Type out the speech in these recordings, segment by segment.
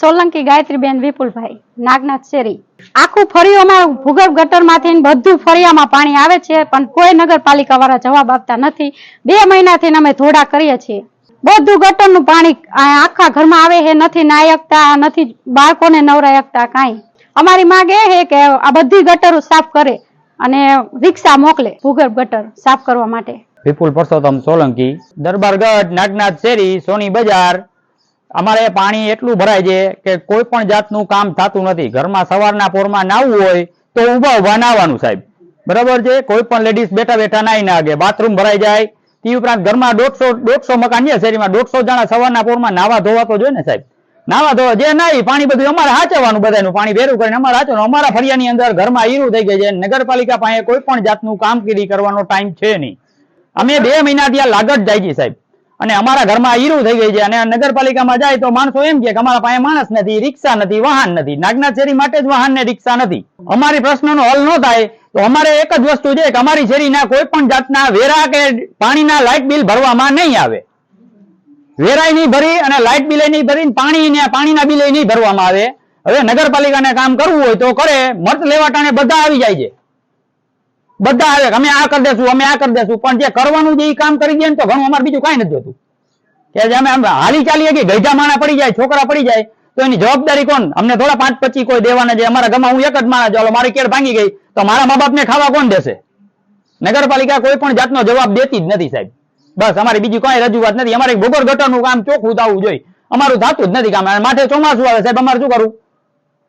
સોલંકી ગાયત્રીબેન વિપુલભાઈ, નાગનાથ શેરી. આખું ફળિયામાં ભૂગર્ભ ગટરમાંથી બધું ફળિયામાં પાણી આવે છે, પણ કોઈ નગરપાલિકા વાળા જવાબ આપતા નથી. બે મહિનાથી અમે ધોડા કરીએ છીએ. બધું ગટરનું પાણી આખા ઘરમાં આવે છે, નથી નાયકતા, નથી બાળકોને નવરાયકતા કાંઈ. અમારી માંગ એ છે કે આ બધી ગટરો સાફ કરે અને રિક્ષા મોકલે ભૂગર્ભ ગટર સાફ કરવા માટે. વિપુલ પરસોત્તમ સોલંકી, દરબારગઢ, નાગનાથ શેરી, સોની બજાર. અમારે પાણી એટલું ભરાય છે કે કોઈ પણ જાતનું કામ થતું નથી. ઘરમાં સવારના પોરમાં નાહવું હોય તો ઊભા ઊભા નાવાનું સાહેબ. બરાબર છે? કોઈ પણ લેડીઝ બેઠા બેઠા નાહી નાગે બાથરૂમ ભરાઈ જાય. તે ઉપરાંત ઘરમાં દોઢસો દોઢસો મકાન છે શેરીમાં. દોઢસો જણા સવારના પોરમાં નાવા ધોવા તો જોઈએ ને સાહેબ. નાવા ધોવા જે નાઈ પાણી બધું અમારે હાચવવાનું બધાનું. પાણી ભેરું કરીને અમારે હાચવાનું અમારા ફરિયાની અંદર ઘરમાં હીરું થઈ ગઈ છે. નગરપાલિકા પાસે કોઈ પણ જાતનું કામગીરી કરવાનો ટાઈમ છે નહીં. અમે બે મહિના ત્યાં લાગત જાય છે સાહેબ. અને અમારા ઘરમાં હીરું થઈ ગઈ છે અને નગરપાલિકામાં જાય તો માણસો એમ કે અમારા પાસે માણસ નથી, રિક્ષા નથી, વાહન નથી. નાગનાથ શેરી માટે જ વાહન ને રિક્ષા નથી. અમારી પ્રશ્નનો હલ ન થાય તો અમારે એક જ વસ્તુ છે કે અમારી શેરીના કોઈ પણ જાતના વેરા કે પાણીના લાઇટ બિલ ભરવામાં નહીં આવે. વેરાય નહીં ભરી અને લાઇટ બિલે નહીં ભરી પાણી પાણીના બિલે નહીં ભરવામાં આવે. હવે નગરપાલિકાને કામ કરવું હોય તો કરે, મત લેવા ટાણે બધા આવી જાય છે. બધા આવે અમે આ કરી દેશું, અમે આ કરી દેશું. પણ જે કરવાનું જે કામ કરી દે તો ઘણું અમારે બીજું કાંઈ નથી જોતું કે અમે આમ હાલી ચાલીએ કે ગઈઢા માણા પડી જાય, છોકરા પડી જાય, તો એની જવાબદારી કોણ? અમને થોડા પાંચ પચી કોઈ દેવાના છે. અમારા ગામમાં હું એક જ માણસ ચાલો મારી કેળ ભાંગી ગઈ. તો મારા મા બાપને ખાવા કોણ દેશે? નગરપાલિકા કોઈ પણ જાતનો જવાબ દેતી જ નથી સાહેબ. બસ, અમારી બીજી કોઈ રજૂઆત નથી. અમારે ભૂગોળ ગટરનું કામ ચોખ્ખું થવું જોઈએ. અમારું થતું જ નથી કામ. માથે ચોમાસું આવે સાહેબ, અમારે શું કરવું?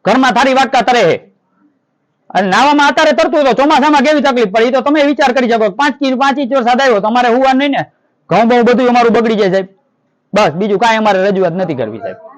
ઘરમાં થારી વાટકા તરે અને નાવામાં અત્યારે તરતું તો ચોમાસામાં કેવી તકલીફ પડી? તો તમે વિચાર કરી શકો પાંચ ઇંચ પાંચ ઇંચ વરસાદ આવ્યો, તમારે હોવા નહીં ને? ઘઉં બહુ બધું અમારું બગડી જાય સાહેબ. બસ, બીજું કાંઈ અમારે રજૂઆત નથી કરવી સાહેબ.